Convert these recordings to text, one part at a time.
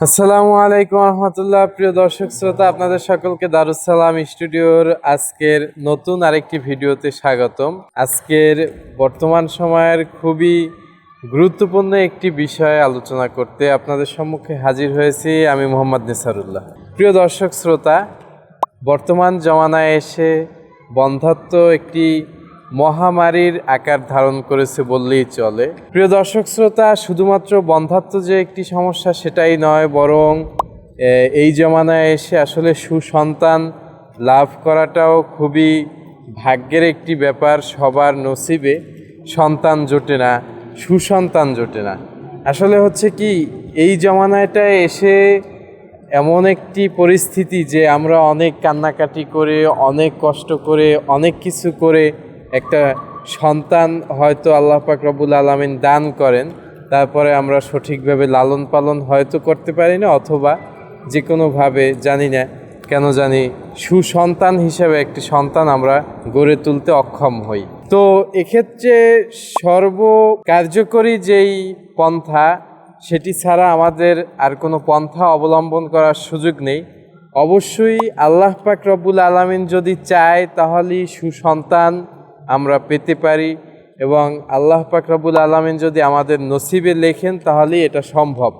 আসসালামু আলাইকুম রহমতুল্লাহ। প্রিয় দর্শক শ্রোতা, আপনাদের সকলকে দারুসালাম স্টুডিওর আজকের নতুন আরেকটি ভিডিওতে স্বাগতম। আজকের বর্তমান সময়ের খুবই গুরুত্বপূর্ণ একটি বিষয়ে আলোচনা করতে আপনাদের সম্মুখে হাজির হয়েছি আমি মোহাম্মদ নিসারুল্লাহ। প্রিয় দর্শক শ্রোতা, বর্তমান জমানায় এসে বন্ধাত্ব একটি মহামারীর আকার ধারণ করেছে বললেই চলে। প্রিয় দর্শক শ্রোতা, শুধুমাত্র বন্ধাত্ব যে একটি সমস্যা সেটাই নয়, বরং এই জমানায় এসে আসলে সুসন্তান লাভ করাটাও খুবই ভাগ্যের একটি ব্যাপার, সবার নসিবে সন্তান জোটে না, সুসন্তান জোটে না। আসলে হচ্ছে কি, এই জমানাটায় এসে এমন একটি পরিস্থিতি যে আমরা অনেক কান্নাকাটি করে, অনেক কষ্ট করে, অনেক কিছু করে একটা সন্তান হয়তো আল্লাহ পাক রবুল আলমিন দান করেন, তারপরে আমরা সঠিকভাবে লালন পালন হয়তো করতে পারি না অথবা যে কোনোভাবে জানি না, কেন জানি সুসন্তান হিসেবে একটি সন্তান আমরা গড়ে তুলতে অক্ষম হই। তো এক্ষেত্রে সর্ব কার্যকরী যেই পন্থা, সেটি ছাড়া আমাদের আর কোনো পন্থা অবলম্বন করার সুযোগ নেই। অবশ্যই আল্লাহ পাক রব্বুল আলমিন যদি চায়, তাহলেই সুসন্তান আমরা পেতে পারি এবং আল্লাহ পাক রব্বুল আলমিন যদি আমাদের নসিবে লেখেন, তাহলেই এটা সম্ভব।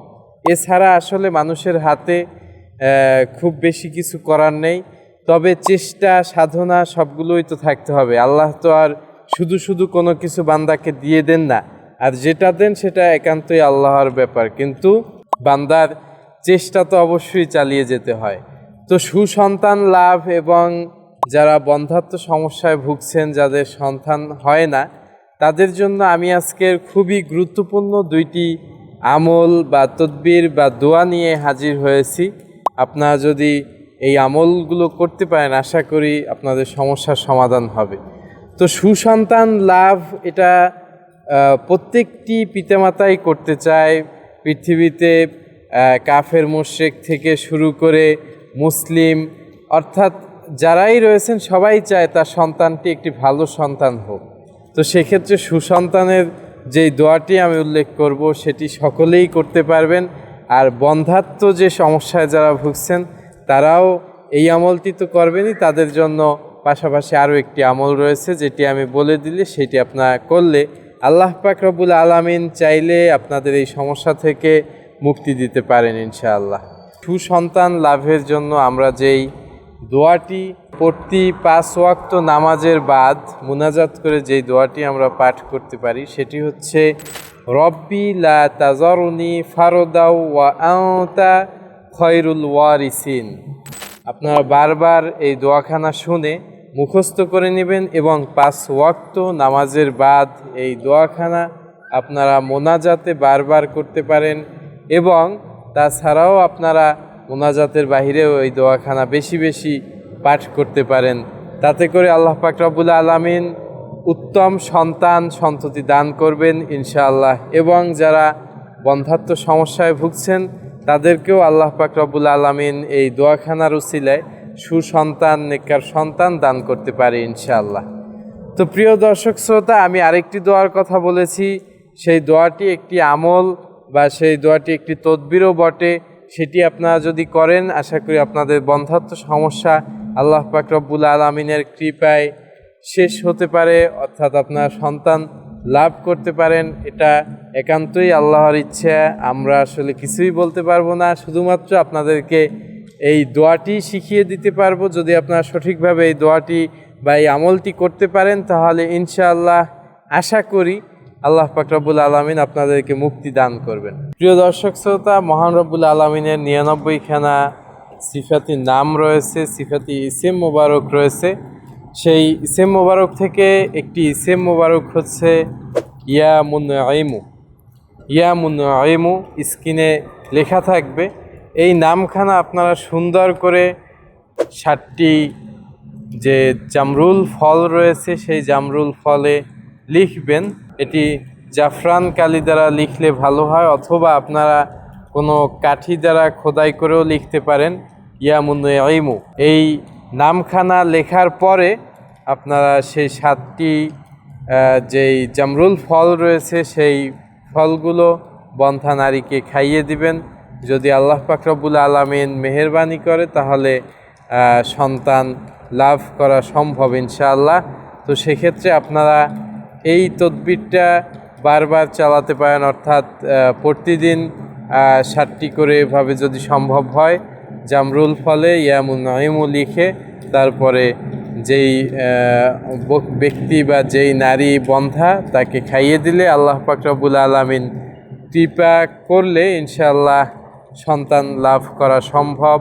এছাড়া আসলে মানুষের হাতে খুব বেশি কিছু করার নেই। তবে চেষ্টা, সাধনা সবগুলোই তো থাকতে হবে। আল্লাহ তো আর শুধু শুধু কোনো কিছু বান্দাকে দিয়ে দেন না। আর যেটা দেন, সেটা একান্তই আল্লাহর ব্যাপার। কিন্তু বান্দার চেষ্টা তো অবশ্যই চালিয়ে যেতে হয়। তো সুসন্তান লাভ এবং যারা বন্ধাত্ম সমস্যায় ভুগছেন, যাদের সন্তান হয় না, তাদের জন্য আমি আজকের খুবই গুরুত্বপূর্ণ দুইটি আমল বা তদবির বা দোয়া নিয়ে হাজির হয়েছি। আপনারা যদি এই আমলগুলো করতে পারেন, আশা করি আপনাদের সমস্যার সমাধান হবে। তো সুসন্তান লাভ এটা প্রত্যেকটি পিতামাতাই করতে চায়। পৃথিবীতে কাফের মোশেক থেকে শুরু করে মুসলিম, অর্থাৎ যারাই রয়েছেন, সবাই চায় তার সন্তানটি একটি ভালো সন্তান হোক। তো সেক্ষেত্রে সুসন্তানের যেই দোয়াটি আমি উল্লেখ করব, সেটি সকলেই করতে পারবেন। আর বন্ধাত্ম যে সমস্যায় যারা ভুগছেন, তারাও এই আমলটি তো করবেনই। তাদের জন্য পাশাপাশি আরও একটি আমল রয়েছে, যেটি আমি বলে দিলে সেটি আপনারা করলে আল্লাহ পাক রব্বুল আলামিন চাইলে আপনাদের এই সমস্যা থেকে মুক্তি দিতে পারেন ইনশাআল্লাহ। সুসন্তান লাভের জন্য আমরা যেই দোয়াটি প্রতি পাঁচ ওয়াক্ত নামাজের বাদ মুনাজাত করে যেই দোয়াটি আমরা পাঠ করতে পারি, সেটি হচ্ছে, রব্বি লা তাজরুনি ফারদাও ওয়া আওতা খয়রুল ওয়ারিসিন। আপনারা বারবার এই দোয়াখানা শুনে মুখস্থ করে নেবেন এবং পাঁচ ওয়াক্ত নামাজের বাদ এই দোয়াখানা আপনারা মোনাজাতে বারবার করতে পারেন এবং তাছাড়াও আপনারা মোনাজাতের বাহিরেও এই দোয়াখানা বেশি বেশি পাঠ করতে পারেন। তাতে করে আল্লাহ পাক রব্বুল আলামিন উত্তম সন্তান সন্ততি দান করবেন ইনশাআল্লাহ। এবং যারা বন্ধাত্ম সমস্যায় ভুগছেন, তাদেরকেও আল্লাহ পাক রব্বুল আলামিন এই দোয়াখানার উসিলায় সুসন্তান নেকার সন্তান দান করতে পারে ইনশাআল্লাহ। তো প্রিয় দর্শক শ্রোতা, আমি আরেকটি দোয়ার কথা বলেছি। সেই দোয়াটি একটি আমল বা সেই দোয়াটি একটি তদবিরও বটে। সেটি আপনারা যদি করেন, আশা করি আপনাদের বন্ধাত্ম সমস্যা আল্লাহ পাক রব্বুল আলমিনের কৃপায় শেষ হতে পারে, অর্থাৎ আপনার সন্তান লাভ করতে পারেন। এটা একান্তই আল্লাহর ইচ্ছা, আমরা আসলে কিছুই বলতে পারব না, শুধুমাত্র আপনাদেরকে এই দোয়াটি শিখিয়ে দিতে পারব। যদি আপনারা সঠিকভাবে এই দোয়াটি বা এই আমলটি করতে পারেন, তাহলে ইনশাআল্লাহ আশা করি আল্লাহ রব্বুল আলমিন আপনাদেরকে মুক্তি দান করবেন। প্রিয় দর্শক শ্রোতা, মহান রব্বুল আলমিনের নিরানব্বইখানা সিফাতি নাম রয়েছে, সিফাতি ইসেম মোবারক রয়েছে। সেই ইসেম মোবারক থেকে একটি ইসেম মোবারক হচ্ছে ইয়া মুনআইমু ইয়া মুনআইমু স্ক্রিনে লেখা থাকবে। এই নামখানা আপনারা সুন্দর করে ষাটটি যে জামরুল ফল রয়েছে, সেই জামরুল ফলে লিখবেন। এটি জাফরান কালি দ্বারা লিখলে ভালো হয়, অথবা আপনারা কোনো কাঠি দ্বারা খোদাই করেও লিখতে পারেন ইয়ামুনইমু এই নামখানা লেখার পরে আপনারা সেই সাতটি যেই জামরুল ফল রয়েছে, সেই ফলগুলো বন্থা নারীকে খাইয়ে দিবেন। যদি আল্লাহ পাকরবুল আলমিন মেহরবানি করে, তাহলে সন্তান লাভ করা সম্ভব ইনশাআল্লাহ। তো সেক্ষেত্রে আপনারা এই তদবিরটা বারবার চালাতে পারেন, অর্থাৎ প্রতিদিন ষাটটি করে এভাবে যদি সম্ভব হয়, জামরুল ফলে ইয়ামুন নাইমু লিখে তারপরে যেই ব্যক্তি বা যেই নারী বন্ধা তাকে খাইয়ে দিলে আল্লাহ পাকরবুল আলমিন কৃপা করলে ইনশাআল্লাহ সন্তান লাভ করা সম্ভব।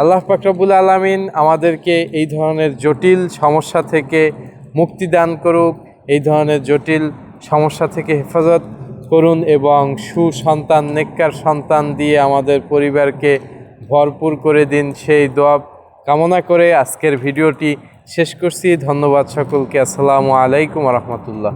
আল্লাহ পাকরবুল আলমিন আমাদেরকে এই ধরনের জটিল সমস্যা থেকে মুক্তি দান করুক। এই ধরনের জটিল সমস্যা থেকে হেফাজত করুন এবং সুসন্তান, নেককার সন্তান দিয়ে আমাদের পরিবারকে ভরপুর করে দিন। সেই দোয়া কামনা করে আজকের ভিডিওটি শেষ করছি। ধন্যবাদ সকলকে। আসসালামু আলাইকুম রহমতুল্লাহ।